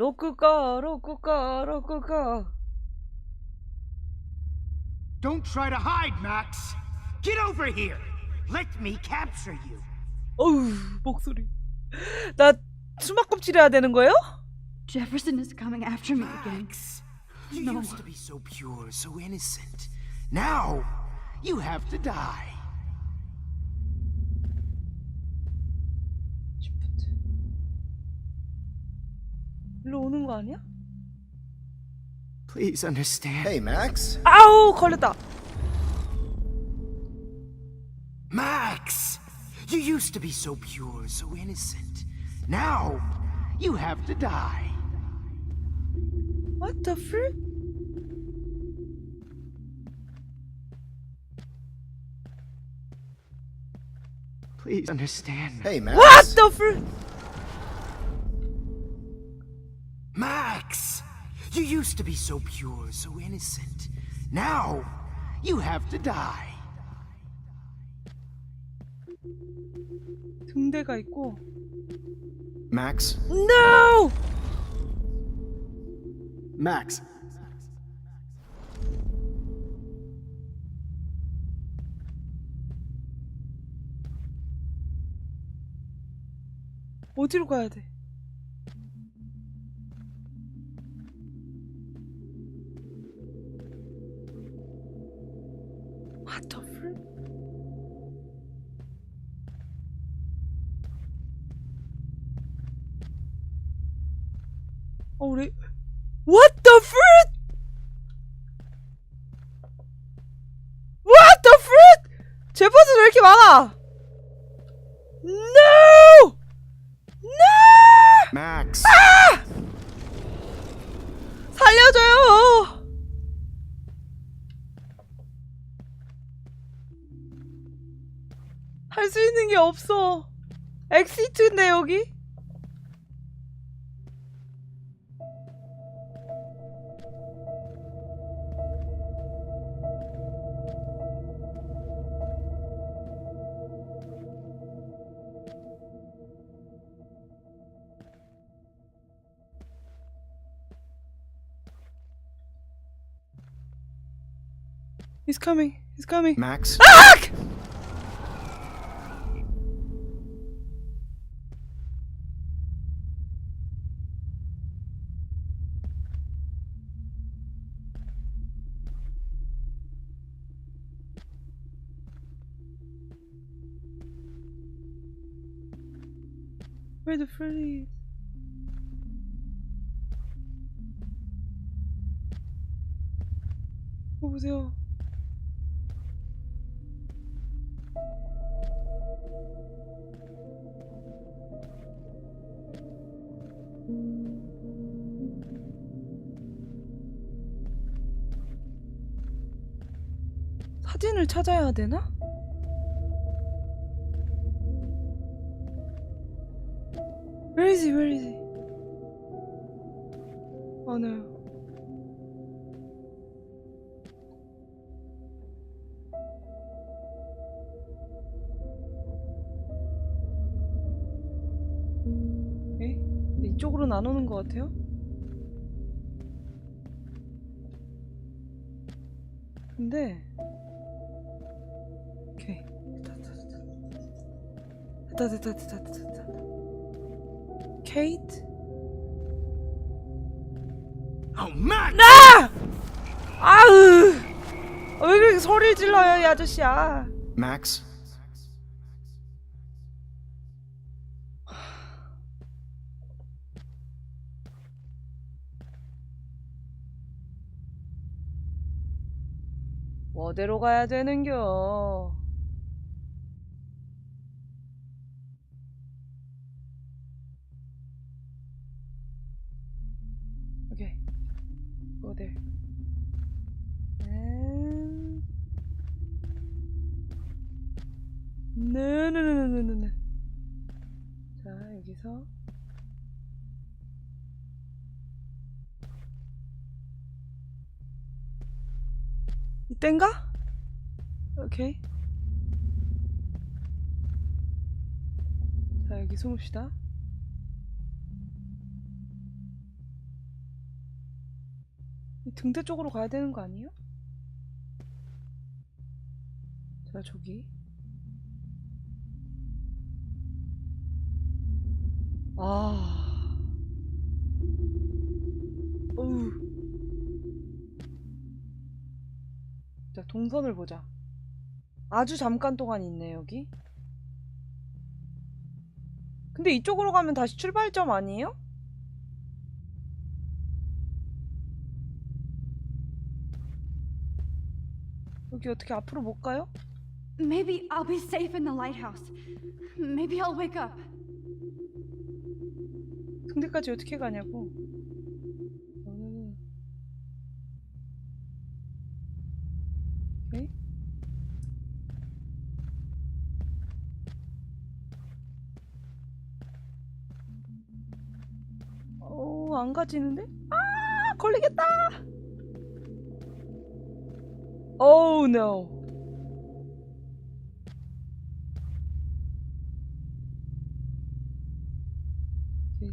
로쿠꺼 로쿠꺼 로쿠꺼 Don't try to hide, Max. Get over here. Let me capture you. 어우 목소리 나 수막껍질 해야 되는 거예요? Jefferson is coming after me again. Max, you No. used to be so pure, so innocent. Now, you have to die. 일로 오는 거 아니야? Please understand. Hey, Max. 아우 걸렸다 Max, you used to be so pure, so innocent. Now, you have to die. What the frick? Please understand. Hey, Max. What the frick? used to be so pure, so innocent. Now, you have to die. 등대가 있고 Max. No! Max. 어디로 가야 돼? 어, 우리 What the frick? What the frick? 제퍼슨 왜 이렇게 많아? No! No! Max. 살려줘요! 할 수 있는 게 없어. 엑시트인데 여기? He's coming. He's coming. Max. Ah! Where the Freddy's? What was it all? 찾아야 되나? He? Oh no. 에? 안 오는 것 같아요? 근데 됐다 됐다 됐다 됐다 케이트? Oh, Max! 나! 아으! 아, 왜 그렇게 소리를 질러요, 이 아저씨야? Max. 어디로 가야 되는겨? 오케이. No, no. 자, 여기서 이땐가? 오케이. 자, 여기 숨읍시다. 등대 쪽으로 가야 되는 거 아니에요? 자 저기. 아. 어우 자 동선을 보자. 아주 잠깐 동안 있네 여기. 근데 이쪽으로 가면 다시 출발점 아니에요? 여기 어떻게 앞으로 못 가요? Maybe I'll be safe in the lighthouse. Maybe I'll wake up. 등대까지 어떻게 가냐고. 음. 오케이. 오, 안 가지는데? 아, 걸리겠다. Oh no.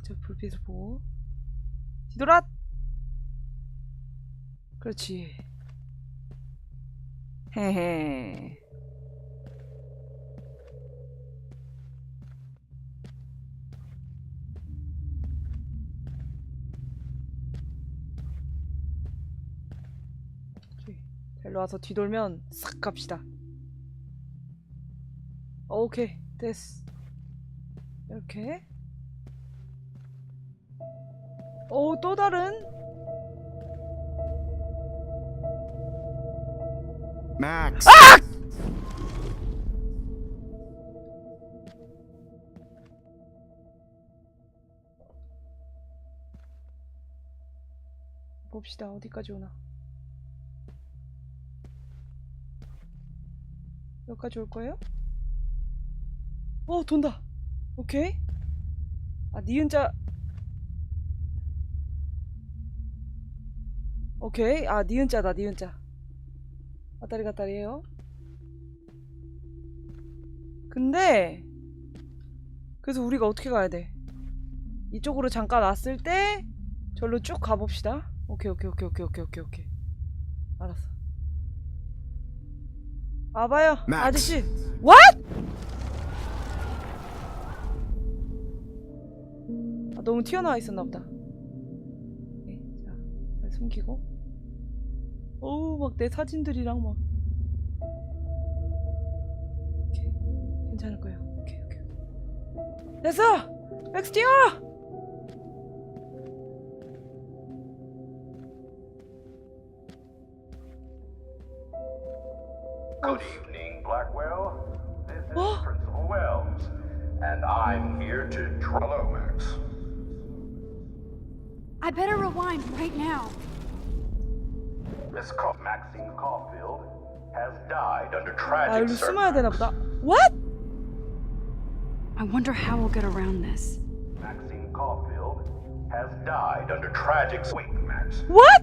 저 불빛을 보고. 뒤돌아! 그렇지. 헤헤 일로 와서 뒤돌면 싹 갑시다 오케이 됐어 이렇게 오, 또 다른? Max. 봅시다. 어디까지 오나. 여기까지 올 거예요? 어, 돈다. 오케이. 아, 니은자. 오케이. 아, 니은자다, 니은자. 왔다리 갔다리 해요. 근데, 그래서 우리가 어떻게 가야 돼? 이쪽으로 잠깐 왔을 때, 절로 쭉 가봅시다. 오케이, 오케이, 오케이, 오케이, 오케이, 오케이, 오케이. 알았어. 와봐요, Max. 아저씨. What? 아, 너무 튀어나와 있었나 보다. 오케이, 자, 잘 숨기고. 어우, 막 내 사진들이랑 막. 오케이, 괜찮을 거야. 오케이, 오케이. 됐어! 맥스 뛰어! Good evening, Blackwell. This is what? Principal Wells, and I'm here to Trellomax. I better rewind right now. Miss Maxine Caulfield has died under tragic circumstances. What? I wonder how we'll get around this. Maxine Caulfield has died under tragic circumstances. What?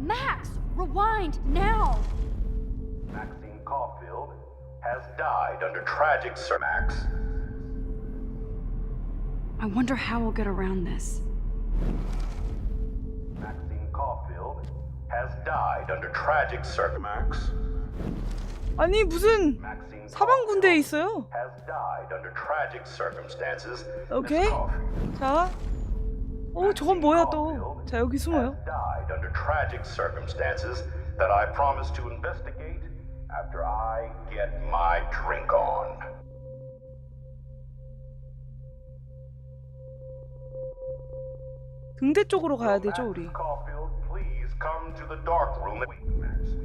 Max, rewind now. Maxine Caulfield has died under tragic cir- Max. I wonder how we'll get around this. Maxine Caulfield has died under tragic circumstances. Max. 아니 무슨 Maxine 사방 군대에 Caulfield 있어요. has died under tragic circumstances. Miss 오케이. Caulfield 자. 오, 저건 뭐야 또? 자, 여기 숨어요. has died under tragic circumstances that I promise to investigate after I get my drink on. 등대 쪽으로 가야 되죠, Max 우리. Caulfield, please come to the dark room. Wait, Max.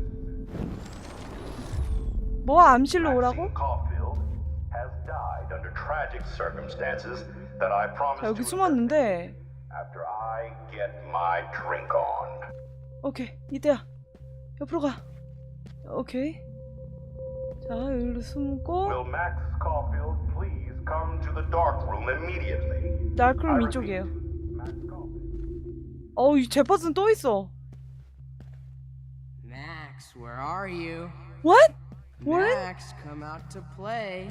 뭐 암실로 오라고? Maxine Caulfield has died under tragic circumstances that I promise 자, 여기 to 숨었는데. after I get my drink on. 오케이. 이때야. 옆으로 가. 오케이. 자, 여기로 숨고. Will Max Caulfield please come to the dark room immediately? 다크룸 I 이쪽이에요. repeat, Max Caulfield. 어우, 이 제퍼슨 또 있어. Max, where are you? What? What? Max, come out to play.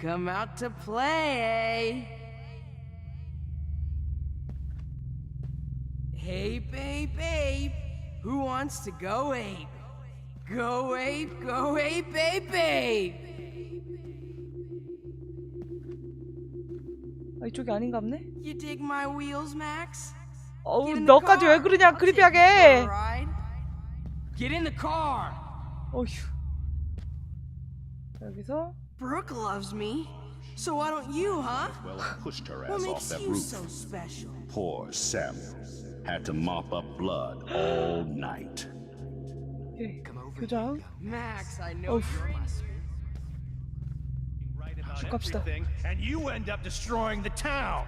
Come out to play. Hey, babe, babe. Who wants to go ape? Go ape, go ape, babe, babe. 아 이쪽이 아닌가 보네. You dig my wheels, Max? 어우 Get in the 너까지 왜 car. 그러냐 I'll take you for 크리피하게. a ride. Get in the car. 어휴. 여기서 Brooke loves me. So why don't you, huh? Well, I pushed her What ass off makes that you roof. so special? Poor Samuel. Had to mop up blood all night. 예, Goedendag. Max, I know of. Right Şu kapıda. And you end up destroying the town.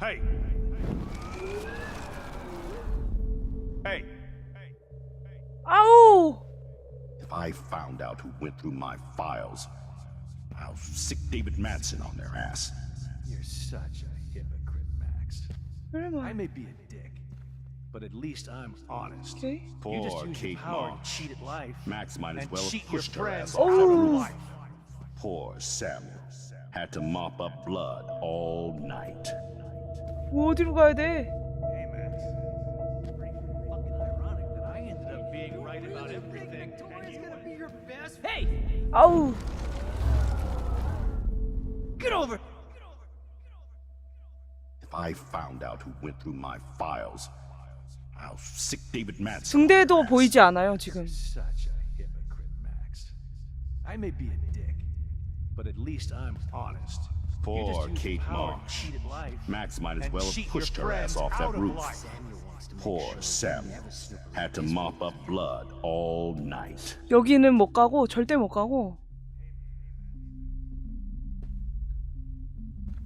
Hey. Hey. Oh. If I found out who went through my files, I'll sick David Matson on their ass. You're such a hypocrite, Max. Where am I? I may be a dick, but at least I'm honest. 오케이 You just Poor use your Kate power and Moss. cheat at life. Max might as and well have cheat your pushed her friends ass out off of Oh. life. Poor Samuel. Had to mop up blood all night. 뭐 어디로 가야 돼? Hey, Max. Pretty fucking ironic that I ended up being right about everything. and you gonna be your best. Hey, 아우 get over. If I found out who went through my files, 등대도 보이지 않아요 지금. Such a hypocrite, Max. I may be a dick, but at least I'm honest. Poor Kate life. Max might as well have pushed her ass off that of roof. Poor Samuel. Had to mop up blood all night. 여기는 못 가고 절대 못 가고.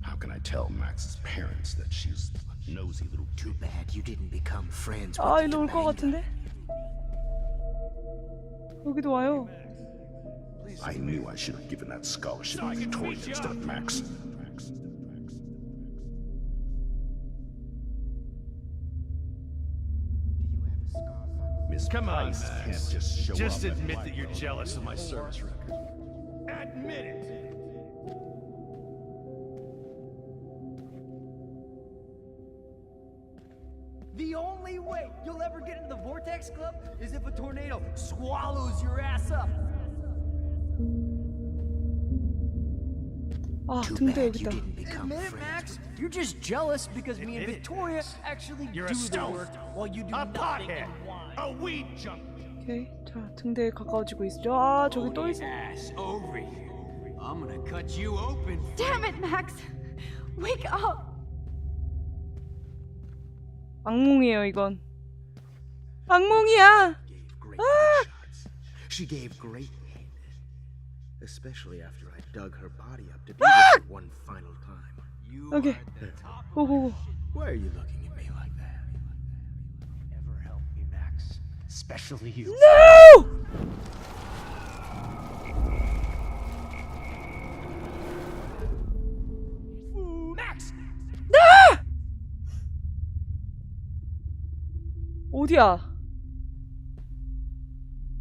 How can I tell Max's parents that she's nosy little Too bad you didn't become friends with 아 the 일로 올 것 Demander. 같은데? 여기도 와요. I knew I should have given that scholarship to Victoria instead of Max. Miss Come on, Price Max. can't just show Just up. and admit like- that you're jealous of my service record. Admit it. The only way you'll ever get into the Vortex Club is if a tornado swallows your ass up. 아 Too 등대 bad 여기 you 있다. didn't become Admit it, friends Max. You're just jealous because me and Admit it, Victoria Max. actually You're do a the stoner. work while you do A nothing pothead. and whine. A weed junkie. 오케이 자 등대에 가까워지고 있죠. 아 저기 또 있어. ass over here. I'm gonna cut you open. Damn it, Max! Wake up! 악몽이에요 이건. 악몽이야. gave great headshots. She gave great head. Especially after I dug her body up to be with her one final time. You 오케이. are the top. 고고고. Why are you looking at me like that? Ever help me, Max? Especially you. Max! 어디야?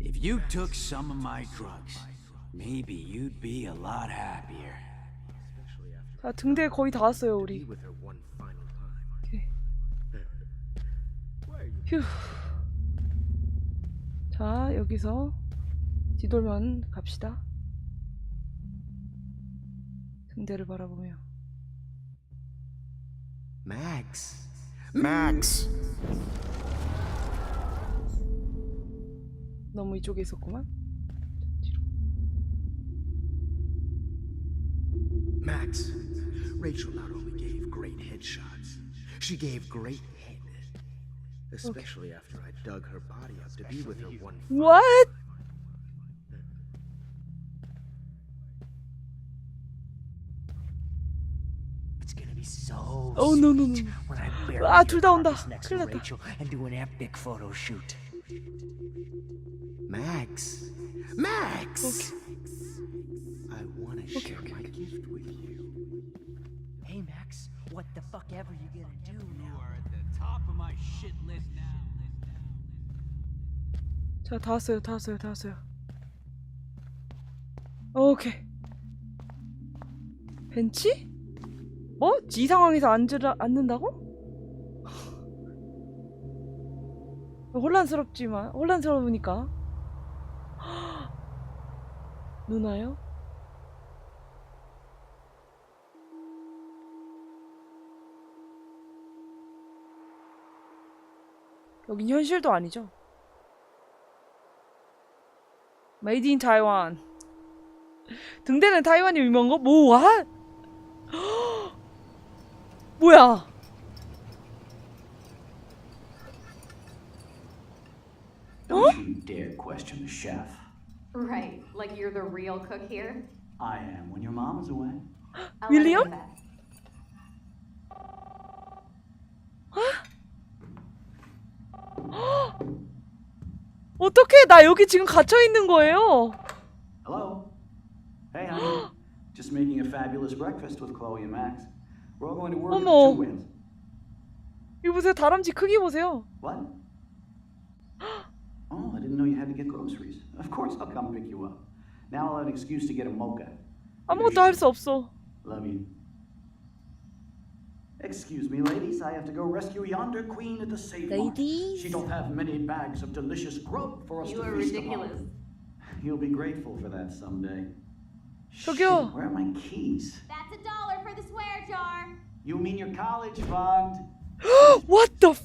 If you took some of my drugs, maybe you'd be a lot happier. 자 등대 거의 다 왔어요 Be 우리. with her one final time. 오케이. 휴. 자 여기서 뒤돌면 갑시다. 등대를 바라보며. Max? Max! 너무 이쪽에 있었구만. Max. Rachel not only gave great headshots, she gave great head. Especially after I dug her body up to be with her one What? It's gonna be so Oh no no no. sweet when I bury 아, your 둘다 온다. carcass next 큰일 to 났다. Rachel and do an epic photo shoot. Max. Max! I want to Okay, share okay, my gift with you. Hey Max, what the fuck ever you gonna do now? You are at the top of my shit list now. 자, 다 왔어요, 다 왔어요, 다 왔어요. 오케이. 벤치? 뭐? 이 상황에서 앉으라, 앉는다고? 혼란스럽지만 혼란스러우니까 누나요? 여긴 현실도 아니죠. 메이드 인 타이완. 등대는 타이완이 유명한 거? 뭐, what? 뭐야? Don't you dare question the chef. Right, like you're the real cook here? I am when your mom is away. That. 어떻게 나 여기 지금 갇혀 있는 거예요? Hello? Hey, honey. Just making a fabulous breakfast with Chloe and Max. We're all going to work at. Two Whales. 이거 보세요. 다람쥐 크기 보세요. What? Oh, I didn't know you had to get groceries. Of course, I'll come pick you up. Now I'll have an excuse to get a mocha. 아무것도 할 수 없어. Love you. Excuse me, ladies. I have to go rescue yonder queen at the Save Mart. Ladies? She don't have many bags of delicious grub for us You to are feast upon. ridiculous. You'll be grateful for that someday. 저기요. Shit, where are my keys? That's a dollar for the swear jar. You mean your college fund? What the? f-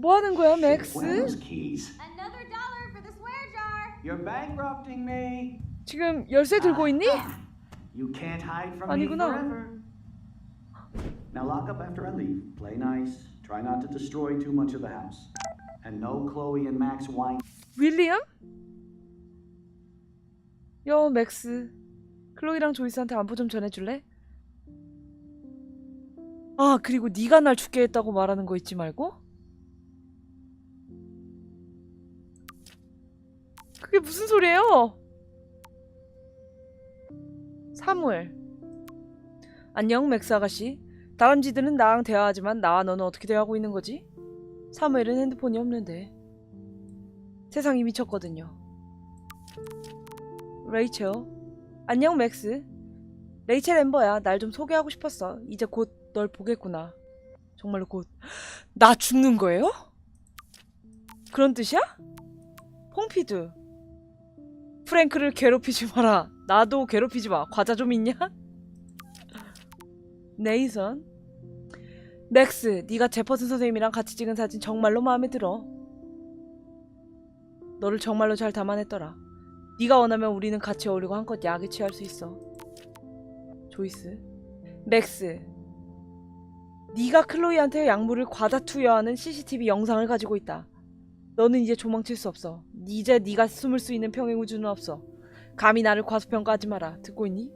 뭐 하는 거야, 맥스? those keys? Another dollar for the swear jar. You're bankrupting me. 지금 열쇠 들고 있니? You can't hide from 아니구나. me forever. Now lock up after I leave. Play nice. Try not to destroy too much of the house. And no Chloe and Max wine. 윌리엄? 여 맥스 클로이랑 조이스한테 안부 좀 전해줄래? 아 그리고 네가 날 죽게 했다고 말하는 거 잊지 말고 그게 무슨 소리예요? 사무엘 안녕 맥스 아가씨 다람쥐들은 나랑 대화하지만 나와 너는 어떻게 대화하고 있는 거지? 사무엘은 핸드폰이 없는데 세상이 미쳤거든요. 레이첼. 안녕 맥스. 레이첼 엠버야. 날 좀 소개하고 싶었어. 이제 곧 널 보겠구나. 정말로 곧. 나 죽는 거예요? 그런 뜻이야? 퐁피드. 프랭크를 괴롭히지 마라. 나도 괴롭히지 마. 과자 좀 있냐? 네이선. 맥스, 네가 제퍼슨 선생님이랑 같이 찍은 사진 정말로 마음에 들어. 너를 정말로 잘 담아냈더라. 네가 원하면 우리는 같이 어울리고 한껏 약에 취할 수 있어. 조이스, 맥스, 네가 클로이한테 약물을 과다 투여하는 CCTV 영상을 가지고 있다. 너는 이제 도망칠 수 없어. 이제 네가 숨을 수 있는 평행 우주는 없어. 감히 나를 과소평가하지 마라. 듣고 있니?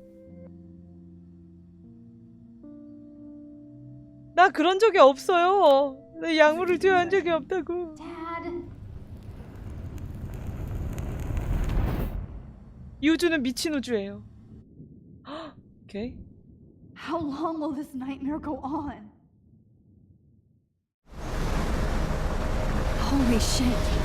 나 그런 적이 없어요. 내 약물을 투여한 적이 없다고. 이 우주는 미친 우주예요. 오케이. How long will this nightmare go on? Holy shit.